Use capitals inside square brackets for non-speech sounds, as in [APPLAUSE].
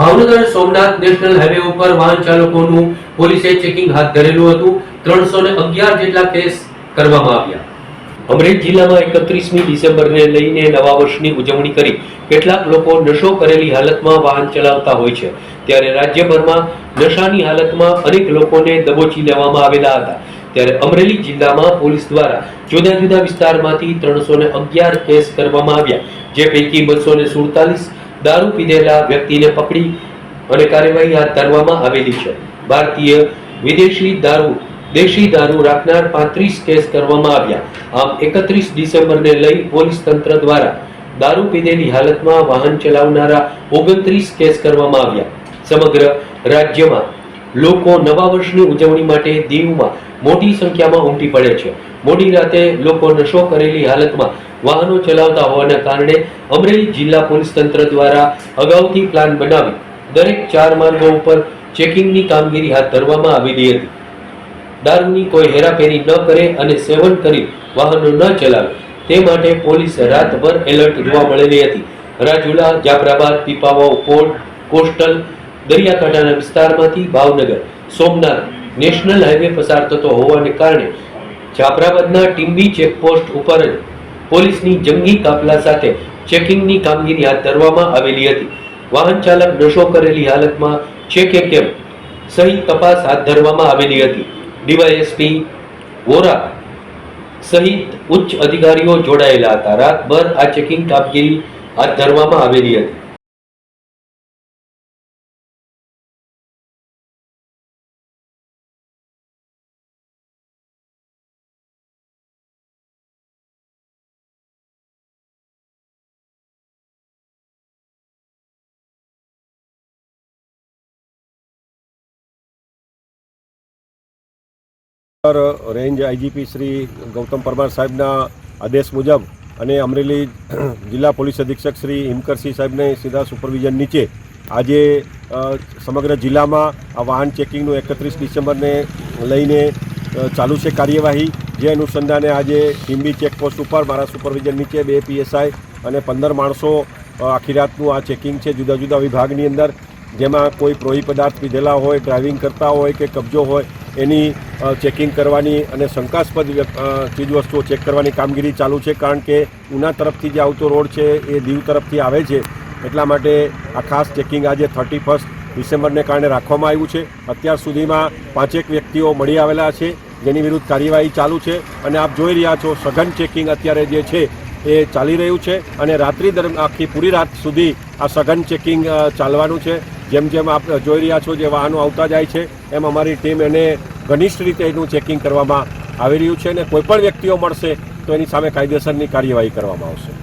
Bhavnagar Somnath national highway ઉપર વાહન ચાલકોનું પોલીસે ચેકિંગ હાથ ધરેલું હતું. ત્રણસો ને અગિયાર જેટલા કેસ કરવામાં આવ્યા. અમરેલી જિલ્લામાં એકત્રીસમી ડિસેમ્બરને લઈને નવા વર્ષની ઉજવણી કરી કેટલાક લોકો નશો કરેલી હાલતમાં વાહન ચલાવતા હોય છે. ત્યારે રાજ્યભરમાં નશાની હાલતમાં અનેક લોકોને દબોચી લેવામાં આવેલા હતા. ત્યારે અમરેલી જિલ્લામાં પોલીસ દ્વારા જુદા જુદા વિસ્તારમાંથી ત્રણસો ને અગિયાર કેસ કરવામાં આવ્યા, જે પૈકી બસો ને સુડતાલીસ દારૂ પીધેલા વ્યક્તિને પકડી અને કાર્યવાહી હાથ ધરવામાં આવેલી છે. ભારતીય વિદેશી દારૂ, દેશી દારૂ રાખનાર પાંત્રીસ કેસ કરવામાં આવ્યા. આમ એકત્રીસ ડિસેમ્બરને લઈ પોલીસ તંત્ર દ્વારા દારૂ પીધેલી હાલતમાં વાહન ચલાવનારા ઓગણત્રીસ કેસ કરવામાં આવ્યા. સમગ્ર રાજ્યમાં લોકો નવા વર્ષની ઉજવણી માટે દીવમાં મોટી સંખ્યામાં ઉમટી પડે છે. મોડી રાતે લોકો નશો કરેલી હાલતમાં વાહનો ચલાવતા હોવાના કારણે અમરેલી જિલ્લા પોલીસ તંત્ર દ્વારા અગાઉથી પ્લાન બનાવી દરેક ચાર માર્ગો ઉપર ચેકિંગની કામગીરી હાથ ધરવામાં આવેલી હતી. દારૂની કોઈ હેરાફેરી ન કરે અને સેવન કરી વાહનો ન ચલાવે તે માટે પોલીસ રાતભર એલર્ટ જોવા મળેલી હતી. રાજુલા, જાફરાબાદ, પીપાવાવ પોર્ટ કોસ્ટલ દરિયાકાંઠાના વિસ્તારમાંથી ભાવનગર, સોમનાથ નેશનલ હાઈવે પસાર થતો હોવાને કારણે જાફરાબાદના ટીમ્બી ચેકપોસ્ટ ઉપર જ પોલીસની જંગી કાફલા સાથે ચેકિંગની કામગીરી હાથ ધરવામાં આવેલી હતી. વાહન ચાલક નશો કરેલી હાલતમાં છે કે કેમ સહિત તપાસ હાથ ધરવામાં આવેલી હતી. ડીવાયએસપી વોરા સહિત ઉચ્ચ અધિકારીઓ જોડાયેલા હતા. રાતભર આ ચેકિંગ કામગીરી હાથ ધરવામાં આવેલી હતી. રેન્જ આઈજીપી શ્રી ગૌતમ પરમાર સાહેબના આદેશ મુજબ અને અમરેલી [CLEARS THROAT] જિલ્લા પોલીસ અધિક્ષક શ્રી હિમકરસિંહ સાહેબને સીધા સુપરવિઝન નીચે આજે સમગ્ર જિલ્લામાં આ વાહન ચેકિંગનું એકત્રીસ ડિસેમ્બરને લઈને ચાલુ છે કાર્યવાહી. જે અનુસંધાને આજે ટીમ્બી ચેકપોસ્ટ ઉપર, મારા સુપરવિઝન નીચે બે પીએસઆઈ અને પંદર માણસો આખી રાતનું આ ચેકિંગ છે જુદા જુદા વિભાગની અંદર. જેમાં કોઈ પ્રોહી પદાર્થ પીધેલા હોય, ડ્રાઇવિંગ કરતા હોય કે કબજો હોય એની ચેકિંગ કરવાની અને શંકાસ્પદ ચીજવસ્તુઓ ચેક કરવાની કામગીરી ચાલુ છે, કારણ કે ઉના તરફથી જે આવતો રોડ છે, એ દીવ તરફથી આવે છે. એટલા માટે આ ખાસ ચેકિંગ આજે થર્ટી ફર્સ્ટ ડિસેમ્બરને કારણે રાખવામાં આવ્યું છે. અત્યાર સુધીમાં પાંચેક વ્યક્તિઓ મળી આવેલા છે, જેની વિરુદ્ધ કાર્યવાહી ચાલુ છે. અને આપ જોઈ રહ્યા છો, સઘન ચેકિંગ અત્યારે જે છે, એ ચાલી રહ્યું છે. અને રાત્રિ દરમિયાન આખી પૂરી રાત સુધી આ સઘન ચેકિંગ ચાલવાનું છે. જેમ જેમ આપ જોઈ રહ્યા છો જે વાહનો આવતા જાય છે, એમ અમારી ટીમ એને ઘનિષ્ઠ રીતે એનું ચેકિંગ કરવામાં આવી રહ્યું છે અને કોઈપણ વ્યક્તિઓ મળશે તો એની સામે કાયદેસરની કાર્યવાહી કરવામાં આવશે.